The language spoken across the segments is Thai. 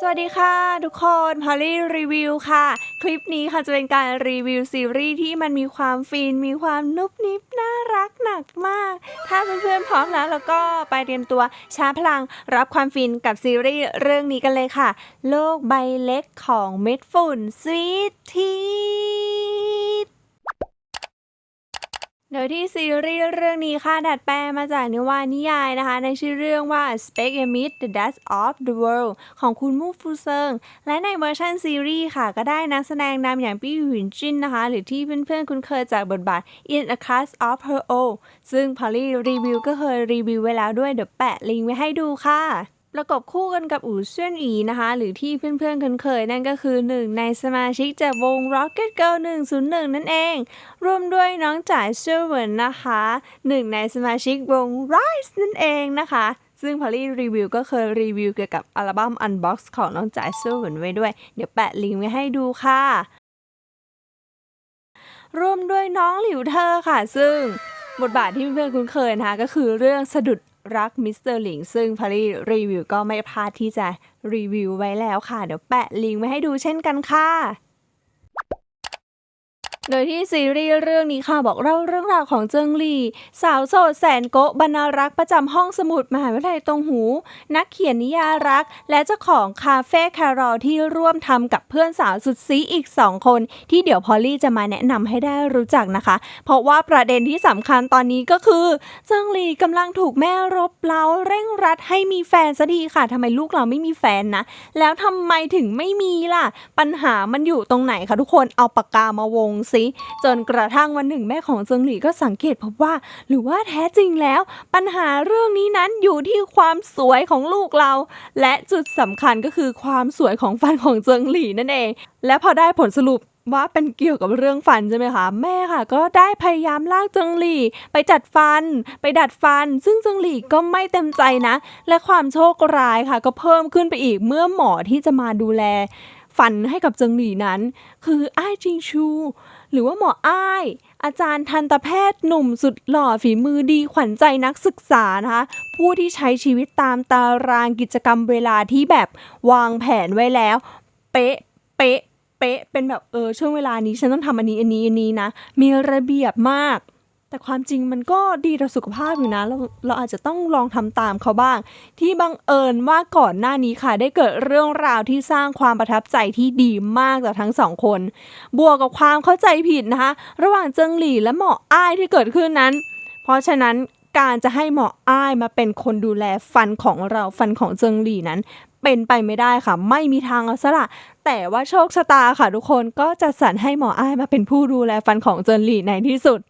สวัสดีค่ะ ทุกคนพอลลี่รีวิวค่ะ คลิปนี้ค่ะจะเป็นการรีวิวซีรีส์ที่มันมีความฟิน มีความนุบนิบน่ารักหนักมาก ถ้าเพื่อนๆพร้อมแล้วแล้วก็ไปเตรียมตัวชาร์จพลังรับความฟินกับซีรีส์เรื่องนี้กันเลยค่ะ โลกใบเล็กของเม็ดฝุ่นสวีทที โดยที่ซีรีส์เรื่องนี้ค่ะดัดแปลมาจากนิวานิยายนะคะ ในชื่อเรื่องว่า Speak a m i t The Death of the World ของคุณมูฟูเซิง และในเวอร์ชันซีรีส์ค่ะก็ได้นักแสดงนำอย่างปี้หวินจินนะคะ หรือที่เพื่อนๆคุ้นเคยจากบทบาท In a Class of Her Own ซึ่งพอลลี่รีวิวก็เคยรีวิวไว้แล้วด้วยเดี๋ยวแปะลิงก์ไว้ให้ดูค่ะ ประกบคู่กันกับอู่เซียนอีนะคะ หรือที่เพื่อนๆคุ้นเคยนั่นก็คือหนึ่งในสมาชิกจากวง Rocket Girl 101 นั่นเอง รวมด้วยน้องจ่ายเซอร์เวิร์นนะคะหนึ่งในสมาชิกวง Rise นั่นเองนะคะซึ่งพอลลี่รีวิวก็เคยรีวิวเกี่ยวกับอัลบั้ม Unbox ของน้องจ่ายเซอร์เวิร์นไว้ด้วย เดี๋ยวแปะลิงก์ไว้ให้ดูค่ะ ร่วมด้วยน้องหลิวเธอค่ะ ซึ่งบทบาทที่เพื่อนๆคุ้นเคยนะคะก็คือเรื่องสะดุด รักมิสเตอร์หลิงซึ่งพารีรีวิวก็ไม่พลาดที่จะรีวิวไว้แล้วค่ะ เดี๋ยวแปะลิงก์ไว้ให้ดูเช่นกันค่ะ โดยที่ซีรีส์เรื่องนี้ค่ะบอกเล่าเรื่องราวของเจิงหลี่ สาวโสดแสนโกะบรรณารักษ์ประจำห้องสมุดมหาวิทยาลัยตรงหู นักเขียนนิยายรัก และเจ้าของคาเฟ่แครอที่ร่วมทำกับเพื่อนสาวสุดซีอีก 2 คน ที่เดี๋ยวพอลลี่จะมาแนะนำให้ได้รู้จักนะคะ เพราะว่าประเด็นที่สำคัญตอนนี้ก็คือ เจิงหลี่กำลังถูกแม่รบเร้าเร่งรัดให้มีแฟนสักทีค่ะทำไมลูกเราไม่มีแฟนนะแล้วทำไมถึงไม่มีล่ะ ปัญหามันอยู่ตรงไหนคะทุกคนเอาปากกามาวงซิ จนกระทั่งวันหนึ่งแม่ของเจิงหลี่ก็สังเกตพบว่า หรือว่าแท้จริงแล้ว ปัญหาเรื่องนี้นั้นอยู่ที่ความสวยของลูกเรา และจุดสำคัญก็คือความสวยของฟันของเจิงหลี่นั่นเอง และพอได้ผลสรุปว่าเป็นเกี่ยวกับเรื่องฟันใช่ไหมคะ แม่ค่ะ ก็ได้พยายามลากเจิงหลี่ ไปจัดฟัน ไปดัดฟัน ซึ่งเจิงหลี่ก็ไม่เต็มใจนะ และความโชคร้ายค่ะ ก็เพิ่มขึ้นไปอีกเมื่อหมอที่จะมาดูแล ฟันให้กับเจิงหลี่นั้น คืออ้ายจิงชู หรือว่าหมออ้าย อาจารย์ทันตแพทย์หนุ่มสุดหล่อฝีมือดีขวัญใจนักศึกษานะคะ ผู้ที่ใช้ชีวิตตามตารางกิจกรรมเวลาที่แบบวางแผนไว้แล้ว เป๊ะ เป๊ะ เป๊ะ เป็นแบบเออช่วงเวลานี้ฉันต้องทำอันนี้อันนี้อันนี้นะ มีระเบียบมาก แต่ความจริงมันก็ดีต่อสุขภาพอยู่นะ เราเราอาจจะต้องลองทำตามเขาบ้าง ที่บังเอิญว่าก่อนหน้านี้ค่ะ ได้เกิดเรื่องราวที่สร้างความประทับใจที่ดีมากต่อทั้งสองคน บวกกับความเข้าใจผิดนะคะ ระหว่างเจิงหลี่และหมออ้ายที่เกิดขึ้นนั้น เพราะฉะนั้นการจะให้หมออ้ายมาเป็นคนดูแลฟันของเราฟันของเจิงหลี่นั้น เป็นไปไม่ได้ค่ะ ไม่มีทางเอาซะละแต่ว่าโชคชะตาค่ะทุกคนก็จะสรรให้หมออ้ายมาเป็นผู้ดูแลฟันของเจิงหลี่ในที่สุด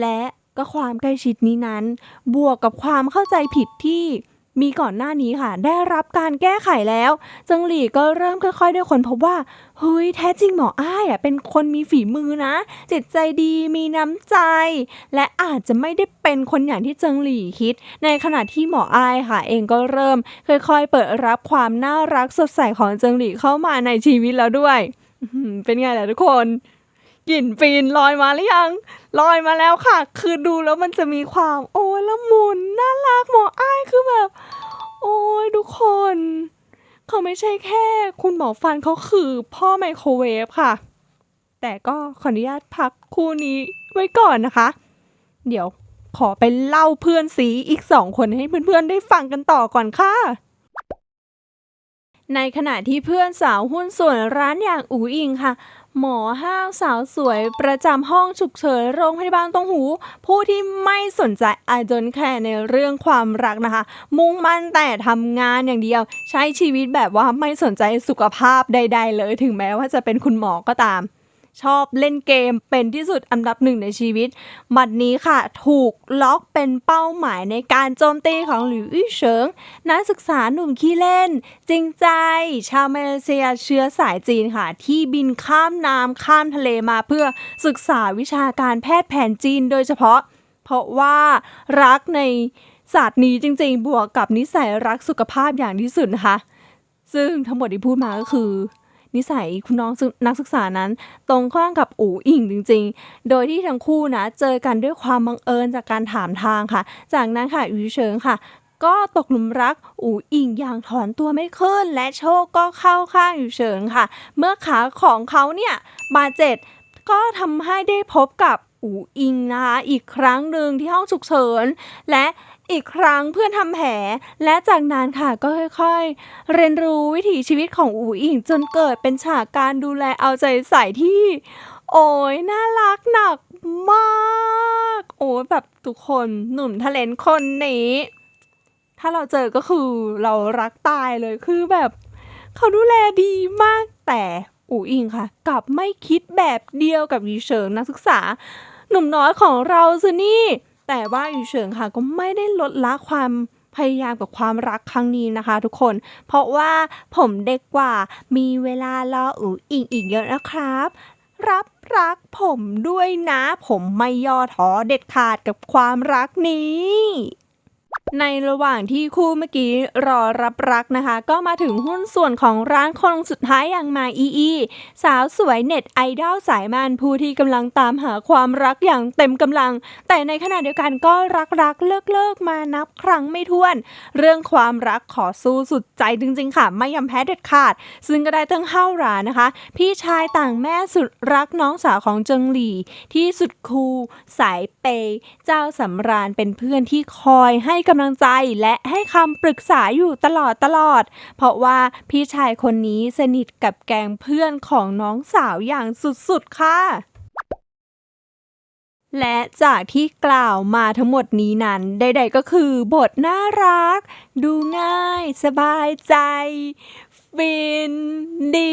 และก็ความใกล้ชิดนี้นั้น บวกกับความเข้าใจผิดที่มีก่อนหน้านี้ค่ะ ได้รับการแก้ไขแล้วเจิงหลี่ก็เริ่มค่อยๆได้คนพบว่าเฮ้ยแท้จริงหมออ้ายอะเป็นคนมีฝีมือนะ จิตใจดีมีน้ำใจ และอาจจะไม่ได้เป็นคนอย่างที่เจิงหลี่คิด ในขณะที่หมออ้ายค่ะ เองก็เริ่มค่อยๆ เปิดรับความน่ารักสดใสของเจิงหลี่เข้ามาในชีวิตแล้วด้วยเป็นไงล่ะทุกคน กลิ่นฟีนลอยมาหรือยังลอยมาแล้วค่ะ คือดูแล้วมันจะมีความ โอ้ยละมุนน่ารักหมออ้ายคือแบบ โอ้ยทุกคน เขาไม่ใช่แค่ คุณหมอฟันเขาคือพ่อไมโครเวฟค่ะ แต่ก็ขออนุญาตพักคู่นี้ไว้ก่อนนะคะ เดี๋ยวขอไปเล่าเพื่อนสีอีกสองคนให้เพื่อนๆได้ฟังกันต่อก่อนค่ะในขณะที่เพื่อนสาวหุ้นส่วนร้านอย่างอูอิงค่ะ หมอห้าวสาวสวยประจำห้องฉุกเฉินโรงพยาบาลตงหู ผู้ที่ไม่สนใจอาจนแค่ในเรื่องความรักนะคะ มุ่งมั่นแต่ทำงานอย่างเดียว ใช้ชีวิตแบบว่าไม่สนใจสุขภาพใด ๆ เลยถึงแม้ว่าจะเป็นคุณหมอก็ตาม ชอบเล่นเกมเป็นที่สุดอันดับหนึ่งในชีวิต บัดนี้ค่ะ ถูกล็อกเป็นเป้าหมายในการโจมตีของหลิวอี้เฉิง นักศึกษาหนุ่มขี้เล่น จริงใจ ชาวมาเลเซียเชื้อสายจีนค่ะ ที่บินข้ามน้ำข้ามทะเลมาเพื่อศึกษาวิชาการแพทย์แผนจีนโดยเฉพาะ เพราะว่ารักในศาสตร์นี้จริงๆ บวกกับนิสัยรักสุขภาพอย่างที่สุดนะคะ ซึ่งทั้งหมดที่พูดมาก็คือ นิสัยคุณน้องนักศึกษานั้น ตรงข้ามกับอู่อิงจริง ๆ โดยที่ทั้งคู่นะเจอกันด้วยความบังเอิญจากการถามทางค่ะ จากนั้นค่ะอูเฉิงค่ะก็ตกหลุมรักอูอิงอย่างถอนตัวไม่ขึ้น และโชคก็เข้าข้างอยู่เฉิงค่ะ เมื่อขาของเขาเนี่ยบาดเจ็บก็ทำให้ได้พบกับอูอิงนะคะอีกครั้งหนึ่งที่ห้องฉุกเฉินและ อีกครั้งเพื่อนทำแผลและจากนั้นค่ะก็ค่อยๆ เรียนรู้วิถีชีวิตของอูอิงจนเกิดเป็นฉากการดูแลเอาใจใส่ที่ โอ้ยน่ารักหนักมาก โอ้ยแบบทุกคนหนุ่มทะเลนคนนี้ ถ้าเราเจอก็คือเรารักตายเลยคือแบบเขาดูแลดีมากแต่อูอิงค่ะกลับไม่คิดแบบเดียวกับยูเฉิงนักศึกษา หนุ่มน้อยของเราสินี่ แต่ว่าอยู่เฉิงค่ะก็ไม่ได้ลดละความพยายามกับความรักครั้งนี้นะคะ ทุกคน เพราะว่าผมเด็กกว่า มีเวลารออูอิงอีกเยอะนะครับ รับรักผมด้วยนะ ผมไม่ย่อท้อเด็ดขาดกับความรักนี้ ในระหว่างที่คู่เมื่อกี้รอรับรักนะคะ ก็มาถึงหุ้นส่วนของร้านคนสุดท้ายอย่างมาอีอีสาวสวยเน็ตไอดอลสายมันผู้ที่กำลังตามหาความรักอย่างเต็มกำลัง แต่ในขณะเดียวกันก็รักรักเลิกเลิกมานับครั้งไม่ถ้วน เรื่องความรักขอสู้สุดใจจริง ๆ ค่ะ ไม่ยอมแพ้เด็ดขาด ซึ่งก็ได้ตั้งเฮ้าหรานะคะ พี่ชายต่างแม่สุดรักน้องสาวของเจิงหลี่ที่สุดคูลสายเปย์เจ้าสำราญเป็นเพื่อนที่คอยให้กำลังใจและให้คำปรึกษาอยู่ตลอดตลอด เพราะว่าพี่ชายคนนี้สนิทกับแกงเพื่อนของน้องสาวอย่างสุดๆค่ะและจากที่กล่าวมาทั้งหมดนี้นั้นใดๆก็คือบทน่ารัก ดูง่าย สบายใจ ฟินดี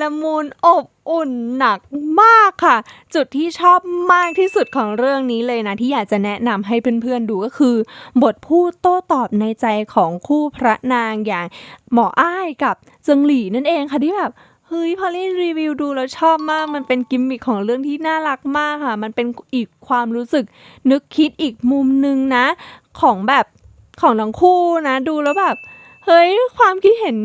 ละมุนอบอุ่นหนักมากค่ะ จุดที่ชอบมากที่สุดของเรื่องนี้เลยนะ ที่อยากจะแนะนำให้เพื่อนๆดูก็คือ บทพูดโต้ตอบในใจของคู่พระนางอย่างหมออ้ายกับเจิงหลี่นั่นเองค่ะที่แบบเฮ้ยพอลี่รีวิวดูแล้วชอบมาก มันเป็นกิมมิคของเรื่องที่น่ารักมากค่ะ มันเป็นอีกความรู้สึกนึกคิดอีกมุมนึงนะ ของแบบของทั้งคู่นะ ดูแล้วแบบ เฮ้ยความคิดเห็น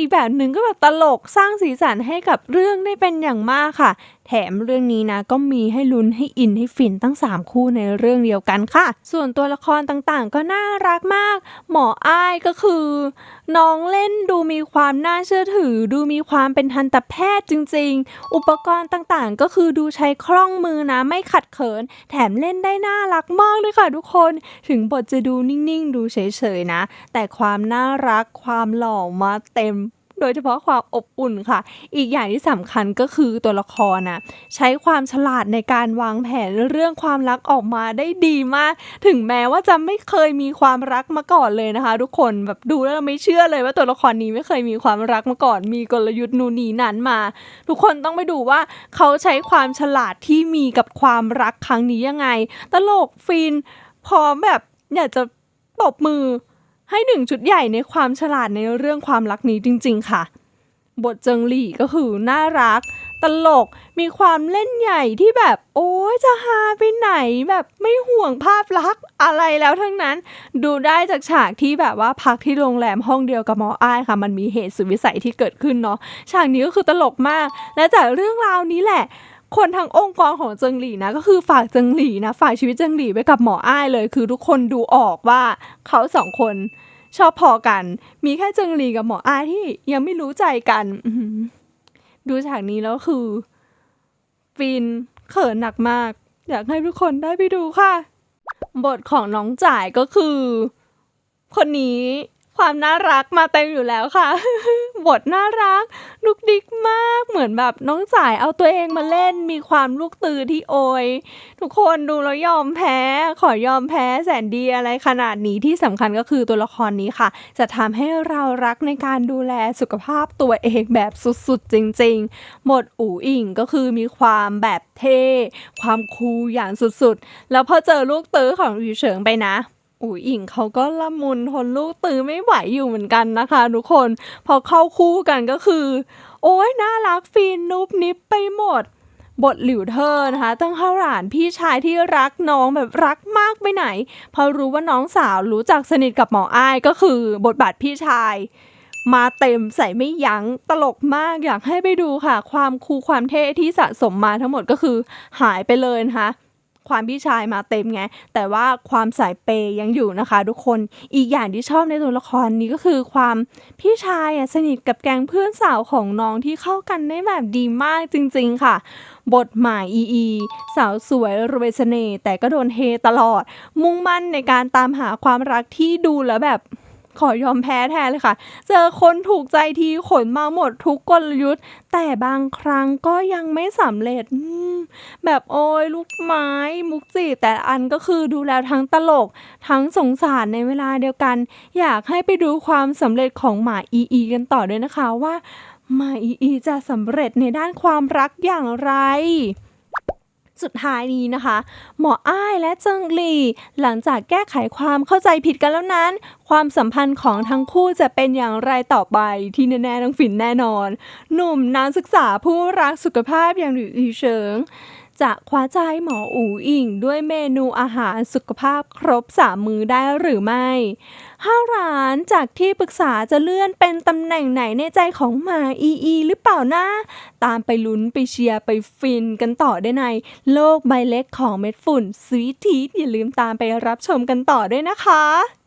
อีกแบบหนึ่งก็แบบตลกสร้างสีสันให้กับเรื่องได้เป็นอย่างมากค่ะ แถมเรื่องนี้นะก็มีให้ลุ้นให้อินให้ฟินตั้ง 3 คู่ในเรื่องเดียวกันค่ะ ส่วนตัวละครต่างๆ ก็น่ารักมาก หมออ้ายก็คือ น้องเล่นดูมีความน่าเชื่อถือ ดูมีความเป็นทันตแพทย์จริง ๆ อุปกรณ์ต่างๆ ก็คือดูใช้คล่องมือนะไม่ขัดเขิน แถมเล่นได้น่ารักมากเลยค่ะทุกคน ถึงบทจะดูนิ่งๆ ดูเฉยๆนะ แต่ความน่ารักความหล่อมาเต็ม โดยเฉพาะความอบอุ่นค่ะ อีกอย่างที่สำคัญก็คือตัวละครนะใช้ความฉลาดในการวางแผนเรื่องความรักออกมาได้ดีมาก ถึงแม้ว่าจะไม่เคยมีความรักมาก่อนเลยนะคะ ทุกคนแบบดูแล้วไม่เชื่อเลยว่าตัวละครนี้ไม่เคยมีความรักมาก่อน มีกลยุทธ์นูนีนั้นมา ทุกคนต้องไปดูว่าเขาใช้ความฉลาดที่มีกับความรักครั้งนี้ยังไง ตลกฟินพร้อมแบบอยากจะปบมือ ให้หนึ่งชุดใหญ่ในความฉลาดในเรื่องความรักนี้จริง ๆ ค่ะ บทเจิงหลี่ก็คือน่ารัก ตลกมีความเล่นใหญ่ที่แบบ โอ้ยจะหาไปไหนแบบไม่ห่วงภาพลักษณ์อะไรแล้วทั้งนั้น ดูได้จากฉากที่แบบว่าพักที่โรงแรมห้องเดียวกับหมออ้ายค่ะ มันมีเหตุสุดวิสัยที่เกิดขึ้นเนาะฉากนี้ก็คือตลกมาก และจากเรื่องราวนี้แหละ คนทั้งองค์กรของเจิงหลี่นะก็คือฝากเจิงหลี่นะฝากชีวิตเจิงหลี่ไว้กับหมออ้ายเลย คือทุกคนดูออกว่าเขาสองคนชอบพอกัน มีแค่เจิงหลีกับหมออ้ายที่ยังไม่รู้ใจกันดูฉากนี้แล้วคือฟินเขินหนักมาก อยากให้ทุกคนได้ไปดูค่ะ บทของน้องจ่ายก็คือ คนนี้ ความน่ารักมาเต็มอยู่แล้วค่ะ บทน่ารักลุกดิกมากเหมือนแบบน้องจ่ายเอาตัวเองมาเล่นมีความลูกตือที่โอย ทุกคนดูแล้วยอมแพ้ ขอยอมแพ้แสนดีอะไรขนาดนี้ที่สำคัญก็คือตัวละครนี้ค่ะ จะทำให้เรารักในการดูแลสุขภาพตัวเองแบบสุดๆจริงๆหมดอู่อิงก็คือมีความแบบเท่ ความคูลอย่างสุดๆ แล้วพอเจอลูกตือของอยู่เฉิงไปนะ อู่อิงเขาก็ละมุนทนลูกตื้อไม่ไหวอยู่เหมือนกันนะคะทุกคน พอเข้าคู่กันก็คือ โอ้ยน่ารักฟินนุบนิบไปหมด บทหลิวเธอนะคะตั้งข้าวหลานพี่ชายที่รักน้องแบบรักมากไปไหน พอรู้ว่าน้องสาวรู้จักสนิทกับหมออ้ายก็คือบทบาทพี่ชายมาเต็มใส่ไม่ยัง้งตลกมากอยากให้ไปดูค่ะ ความคูความเท่ที่สะสมมาทั้งหมดก็คือหายไปเลยนะคะ ความพี่ชายมาเต็มไง แต่ว่าความสายเปย์ยังอยู่นะคะ ทุกคนอีกอย่างที่ชอบในตัวละครนี้ก็คือความพี่ชายอะสนิทกับแก๊งเพื่อนสาวของน้องที่เข้ากันได้แบบดีมากจริง ๆ ค่ะ บทหมายอีอีสาวสวยรวยเสน่ห์แต่ก็โดนเฮตลอด มุ่งมั่นในการตามหาความรักที่ดูแล้วแบบ ขอยอมแพ้แทนเลยค่ะ เจอคนถูกใจทีขนมาหมดทุกกลยุทธ์ แต่บางครั้งก็ยังไม่สำเร็จ แบบโอ้ยลูกไม้ มุกจีแต่อันก็คือดูแล้วทั้งตลก ทั้งสงสารในเวลาเดียวกัน อยากให้ไปดูความสำเร็จของหมาอีอีกันต่อด้วยนะคะว่าหมาอีอีจะสำเร็จในด้านความรักอย่างไร สุดท้ายนี้นะคะ หมออ้ายและเจิงหลี่ หลังจากแก้ไขความเข้าใจผิดกันแล้วนั้น ความสัมพันธ์ของทั้งคู่จะเป็นอย่างไรต่อไปที่แน่ๆต้องฝินแน่นอน หนุ่มนักศึกษาผู้รักสุขภาพอย่างหลี่อีเฉิง จะคว้าใจหมออูอิงด้วยเมนูอาหารสุขภาพครบสามมือได้หรือไม่ห้าร้านจากที่ปรึกษาจะเลื่อนเป็นตำแหน่งไหนในใจของหมาอีอีหรือเปล่านะ ตามไปลุ้นไปเชียร์ไปฟินกันต่อได้ใน โลกใบเล็กของเม็ดฝุ่นสวีทีอย่าลืมตามไปรับชมกันต่อด้วยนะคะ